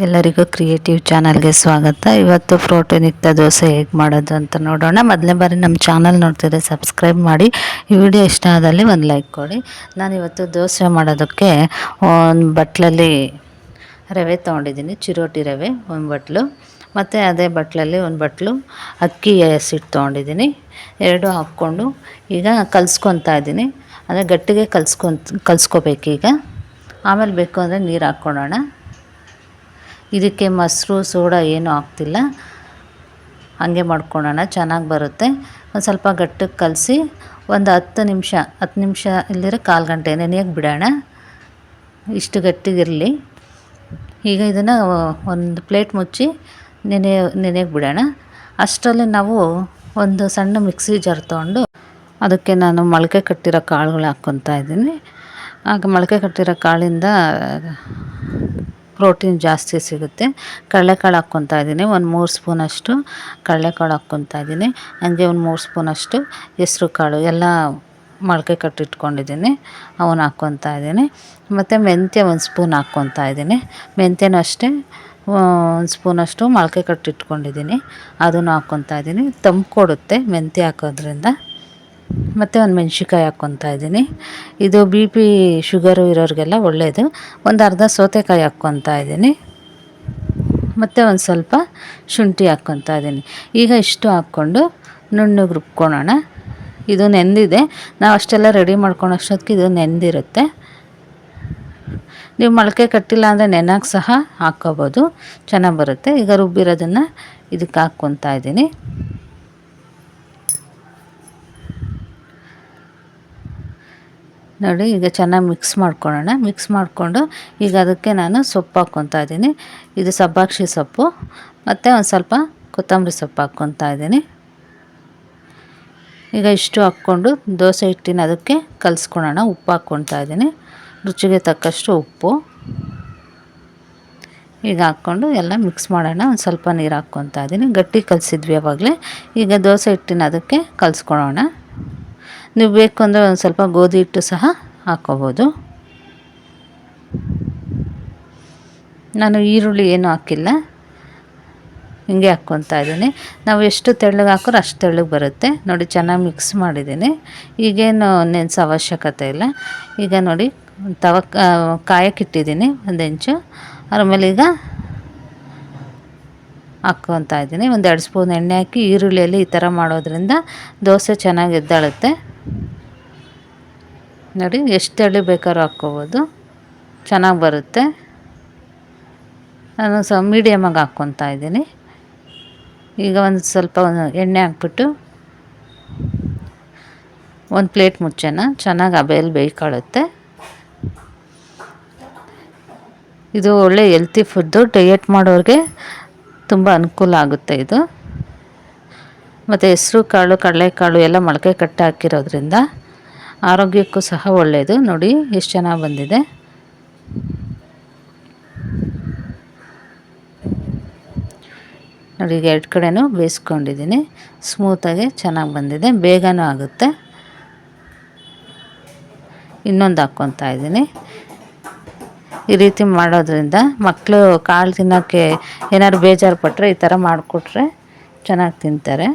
ಎಲ್ಲರಿಗೂ ಕ್ರಿಯೇಟಿವ್ ಚಾನಲ್ಗೆ ಸ್ವಾಗತ. ಇವತ್ತು ಪ್ರೋಟೀನ್ ಇತ್ತ ದೋಸೆ ಹೇಗೆ ಮಾಡೋದು ಅಂತ ನೋಡೋಣ. ಮೊದಲನೇ ಬಾರಿ ನಮ್ಮ ಚಾನಲ್ ನೋಡ್ತಿದ್ರೆ ಸಬ್ಸ್ಕ್ರೈಬ್ ಮಾಡಿ. ಈ ವಿಡಿಯೋ ಇಷ್ಟ ಆದಲ್ಲಿ ಒಂದು ಲೈಕ್ ಕೊಡಿ. ನಾನು ಇವತ್ತು ದೋಸೆ ಮಾಡೋದಕ್ಕೆ ಒಂದು ಬಟ್ಲಲ್ಲಿ ರವೆ ತೊಗೊಂಡಿದ್ದೀನಿ. ಚಿರೋಟಿ ರವೆ ಒಂದು ಬಟ್ಲು. ಮತ್ತು ಅದೇ ಬಟ್ಲಲ್ಲಿ ಒಂದು ಬಟ್ಲು ಅಕ್ಕಿ ಹಸಿಟ್ಟು ತೊಗೊಂಡಿದ್ದೀನಿ. ಎರಡು ಹಾಕ್ಕೊಂಡು ಈಗ ಕಲಿಸ್ಕೊತಾ ಇದ್ದೀನಿ. ಅಂದರೆ ಗಟ್ಟಿಗೆ ಕಲ್ಸ್ಕೊತ ಕಲಿಸ್ಕೋಬೇಕೀಗ ಆಮೇಲೆ ಬೇಕು ಅಂದರೆ ನೀರು ಹಾಕ್ಕೊಳ್ಳೋಣ. ಇದಕ್ಕೆ ಮೊಸರು, ಸೋಡಾ ಏನೂ ಹಾಕ್ತಿಲ್ಲ ಹಾಗೆ ಮಾಡ್ಕೊಳ್ಳೋಣ, ಚೆನ್ನಾಗಿ ಬರುತ್ತೆ. ಒಂದು ಸ್ವಲ್ಪ ಗಟ್ಟಕ್ಕೆ ಕಲಸಿ ಒಂದು ಹತ್ತು ನಿಮಿಷ ಹತ್ತು ನಿಮಿಷ ಇಲ್ಲದಿರ ಕಾಲು ಗಂಟೆ ನೆನೆಯೋಕ್ಕೆ ಬಿಡೋಣ. ಇಷ್ಟು ಗಟ್ಟಿಗಿರಲಿ ಈಗ ಇದನ್ನು ಒಂದು ಪ್ಲೇಟ್ ಮುಚ್ಚಿ ನೆನೆ ನೆನೆಗೆ ಬಿಡೋಣ. ಅಷ್ಟರಲ್ಲಿ ನಾವು ಒಂದು ಸಣ್ಣ ಮಿಕ್ಸಿ ಜಾರ್ ತೊಗೊಂಡು ಅದಕ್ಕೆ ನಾನು ಮೊಳಕೆ ಕಟ್ಟಿರೋ ಕಾಳುಗಳು ಹಾಕ್ಕೊತಾ ಇದ್ದೀನಿ. ಆಗ ಮೊಳಕೆ ಕಟ್ಟಿರೋ ಕಾಳಿಂದ ಪ್ರೋಟೀನ್ ಜಾಸ್ತಿ ಸಿಗುತ್ತೆ. ಕಡಲೆಕಾಳು ಹಾಕ್ಕೊತಾ ಇದ್ದೀನಿ. ಒಂದು ಮೂರು ಸ್ಪೂನಷ್ಟು ಕಡಲೆಕಾಳು ಹಾಕ್ಕೊತಾ ಇದ್ದೀನಿ. ಹಂಗೆ ಒಂದು ಮೂರು ಸ್ಪೂನಷ್ಟು ಹೆಸ್ರು ಕಾಳು ಎಲ್ಲ ಮೊಳಕೆ ಕಟ್ಟಿಟ್ಕೊಂಡಿದ್ದೀನಿ ಅವನ್ನ ಹಾಕ್ಕೊತಾ ಇದ್ದೀನಿ. ಮತ್ತು ಮೆಂತ್ಯ ಒಂದು ಸ್ಪೂನ್ ಹಾಕ್ಕೊತಾ ಇದ್ದೀನಿ. ಮೆಂತ್ಯನೂ ಅಷ್ಟೇ. ಒಂದು ಸ್ಪೂನಷ್ಟು ಮೊಳಕೆ ಕಟ್ಟಿಟ್ಕೊಂಡಿದ್ದೀನಿ ಅದನ್ನು ಹಾಕ್ಕೊತಾ ಇದ್ದೀನಿ. ತಂಪು ಕೊಡುತ್ತೆ ಮೆಂತ್ಯ ಹಾಕೋದ್ರಿಂದ. ಮತ್ತು ಒಂದು ಮೆಣ್ಸಿನ್ಕಾಯಿ ಹಾಕ್ಕೊತಾ ಇದ್ದೀನಿ. ಇದು ಬಿ ಪಿ ಶುಗರು ಇರೋರಿಗೆಲ್ಲ ಒಳ್ಳೆಯದು ಒಂದು ಅರ್ಧ ಸೌತೆಕಾಯಿ ಹಾಕ್ಕೊತಾ ಇದ್ದೀನಿ. ಮತ್ತು ಒಂದು ಸ್ವಲ್ಪ ಶುಂಠಿ ಹಾಕ್ಕೊತಾ ಇದ್ದೀನಿ. ಈಗ ಇಷ್ಟು ಹಾಕ್ಕೊಂಡು ನುಣ್ಣಗೆ ರುಬ್ಕೊಳ್ಳೋಣ ಇದು ನೆಂದಿದೆ. ನಾವು ಅಷ್ಟೆಲ್ಲ ರೆಡಿ ಮಾಡ್ಕೊಳೋಷ್ಟೊತ್ತಿಗೆ ಇದು ನೆಂದಿರುತ್ತೆ. ನೀವು ಮೊಳಕೆ ಕಟ್ಟಿಲ್ಲ ಅಂದರೆ ನೆನಕ್ಕೆ ಸಹ ಹಾಕ್ಕೋಬೋದು. ಚೆನ್ನಾಗಿ ಬರುತ್ತೆ. ಈಗ ರುಬ್ಬಿರೋದನ್ನು ಇದಕ್ಕೆ ಹಾಕ್ಕೊತಾ ಇದ್ದೀನಿ. ನೋಡಿ, ಈಗ ಚೆನ್ನಾಗಿ ಮಿಕ್ಸ್ ಮಾಡ್ಕೊಳ್ಳೋಣ. ಮಿಕ್ಸ್ ಮಾಡಿಕೊಂಡು ಈಗ ಅದಕ್ಕೆ ನಾನು ಸೊಪ್ಪು ಹಾಕ್ಕೊತಾ ಇದ್ದೀನಿ. ಇದು ಸಬ್ಬಾಕ್ಷಿ ಸೊಪ್ಪು. ಮತ್ತು ಒಂದು ಸ್ವಲ್ಪ ಕೊತ್ತಂಬರಿ ಸೊಪ್ಪು ಹಾಕ್ಕೊತಾ ಇದ್ದೀನಿ. ಈಗ ಇಷ್ಟು ಹಾಕ್ಕೊಂಡು ದೋಸೆ ಹಿಟ್ಟಿನ ಅದಕ್ಕೆ ಕಲಿಸ್ಕೊಳ್ಳೋಣ. ಉಪ್ಪು ಹಾಕ್ಕೊತಾ ಇದ್ದೀನಿ. ರುಚಿಗೆ ತಕ್ಕಷ್ಟು ಉಪ್ಪು. ಈಗ ಹಾಕ್ಕೊಂಡು ಎಲ್ಲ ಮಿಕ್ಸ್ ಮಾಡೋಣ. ಒಂದು ಸ್ವಲ್ಪ ನೀರು ಹಾಕ್ಕೊತಾ ಇದ್ದೀನಿ. ಗಟ್ಟಿ ಕಲಿಸಿದ್ವಿ ಆವಾಗಲೇ ಈಗ ದೋಸೆ ಹಿಟ್ಟಿನ ಅದಕ್ಕೆ ಕಲಿಸ್ಕೊಳ್ಳೋಣ. ನೀವು ಬೇಕು ಅಂದರೆ ಒಂದು ಸ್ವಲ್ಪ ಗೋಧಿ ಹಿಟ್ಟು ಸಹ ಹಾಕ್ಕೋಬೋದು ನಾನು ಈರುಳ್ಳಿ ಏನೂ ಹಾಕಿಲ್ಲ. ಹಿಂಗೆ ಹಾಕ್ಕೊತಾ ಇದ್ದೀನಿ. ನಾವು ಎಷ್ಟು ತೆಳ್ಳಗೆ ಹಾಕೋರು ಅಷ್ಟು ತೆಳ್ಳಗೆ ಬರುತ್ತೆ. ನೋಡಿ, ಚೆನ್ನಾಗಿ ಮಿಕ್ಸ್ ಮಾಡಿದ್ದೀನಿ. ಈಗೇನು ನೆನೆಸೋ ಅವಶ್ಯಕತೆ ಇಲ್ಲ. ಈಗ ನೋಡಿ ತವ ಕಾಯಕ್ಕಿಟ್ಟಿದ್ದೀನಿ ಒಂದು ಇಂಚು ಅದ್ರ ಈಗ ಹಾಕ್ಕೊತಾ ಇದ್ದೀನಿ. ಒಂದು ಎರಡು ಸ್ಪೂನ್ ಎಣ್ಣೆ ಹಾಕಿ ಈರುಳ್ಳಿಯಲ್ಲಿ ಈ ಥರ ಮಾಡೋದ್ರಿಂದ ದೋಸೆ ಚೆನ್ನಾಗಿ ಎದ್ದಾಳುತ್ತೆ. ನೋಡಿ, ಎಷ್ಟು ಹಳ್ಳಿ ಬೇಕಾದ್ರೂ ಹಾಕ್ಕೋಬೋದು. ಚೆನ್ನಾಗಿ ಬರುತ್ತೆ. ನಾನು ಸ ಮೀಡಿಯಮಾಗಿ ಹಾಕ್ಕೊತಾ ಇದ್ದೀನಿ. ಈಗ ಒಂದು ಸ್ವಲ್ಪ ಎಣ್ಣೆ ಹಾಕ್ಬಿಟ್ಟು ಒಂದು ಪ್ಲೇಟ್ ಮುಚ್ಚೋಣ. ಚೆನ್ನಾಗಿ ಅಬೆಯಲ್ಲಿ ಬೇಯ್ಕೊಳ್ಳುತ್ತೆ. ಇದು ಒಳ್ಳೆ ಎಲ್ತಿ ಫುಡ್ಡು ಡಯಟ್ ಮಾಡೋರಿಗೆ ತುಂಬ ಅನುಕೂಲ ಆಗುತ್ತೆ ಇದು. ಮತ್ತು ಹೆಸರು, ಕಾಳು, ಕಡಲೆಕಾಳು ಎಲ್ಲ ಮೊಳಕೆ ಕಟ್ಟಿ ಹಾಕಿರೋದ್ರಿಂದ ಆರೋಗ್ಯಕ್ಕೂ ಸಹ ಒಳ್ಳೆಯದು ನೋಡಿ, ಎಷ್ಟು ಚೆನ್ನಾಗಿ ಬಂದಿದೆ. ನೋಡಿ, ಈಗ ಎರಡು ಕಡೆನೂ ಬೇಯಿಸ್ಕೊಂಡಿದ್ದೀನಿ. ಸ್ಮೂತಾಗಿ ಚೆನ್ನಾಗಿ ಬಂದಿದೆ. ಬೇಗನೂ ಆಗುತ್ತೆ. ಇನ್ನೊಂದು ಹಾಕ್ಕೊತಾ ಇದ್ದೀನಿ. ಈ ರೀತಿ ಮಾಡೋದ್ರಿಂದ ಮಕ್ಕಳು ಕಾಳು ತಿನ್ನೋಕ್ಕೆ ಏನಾದ್ರು ಬೇಜಾರು ಪಟ್ಟರೆ ಈ ಥರ ಮಾಡಿಕೊಟ್ರೆ ಚೆನ್ನಾಗಿ ತಿಂತಾರೆ.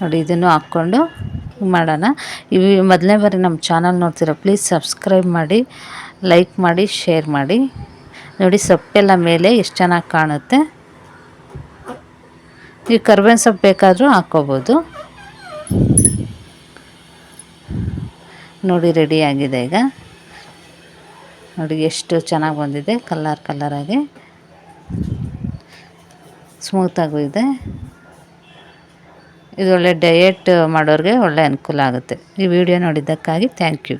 ನೋಡಿ, ಇದನ್ನು ಹಾಕ್ಕೊಂಡು ಮಾಡೋಣ. ಇವು ಮೊದಲನೇ ಬಾರಿ ನಮ್ಮ ಚಾನಲ್ ನೋಡ್ತೀರ ಪ್ಲೀಸ್ ಸಬ್ಸ್ಕ್ರೈಬ್ ಮಾಡಿ, ಲೈಕ್ ಮಾಡಿ, ಶೇರ್ ಮಾಡಿ. ನೋಡಿ, ಸೊಪ್ಪೆಲ್ಲ ಮೇಲೆ ಎಷ್ಟು ಚೆನ್ನಾಗಿ ಕಾಣುತ್ತೆ. ಈ ಕರ್ಬೇವಿನ ಸೊಪ್ಪು ಬೇಕಾದರೂ ಹಾಕ್ಕೋಬೋದು. ನೋಡಿ ರೆಡಿ ಆಗಿದೆ ಈಗ. ನೋಡಿ ಎಷ್ಟು ಚೆನ್ನಾಗಿ ಬಂದಿದೆ ಕಲ್ಲರ್ ಕಲ್ಲರಾಗಿ ಸ್ಮೂತಾಗೂ ಇದೆ. ಇದು ಒಳ್ಳೆ ಡಯೆಟ್ ಮಾಡೋರಿಗೆ ಒಳ್ಳೆ ಅನುಕೂಲ ಆಗುತ್ತೆ. ಈ ವಿಡಿಯೋ ನೋಡಿದ್ದಕ್ಕಾಗಿ ಥ್ಯಾಂಕ್ ಯು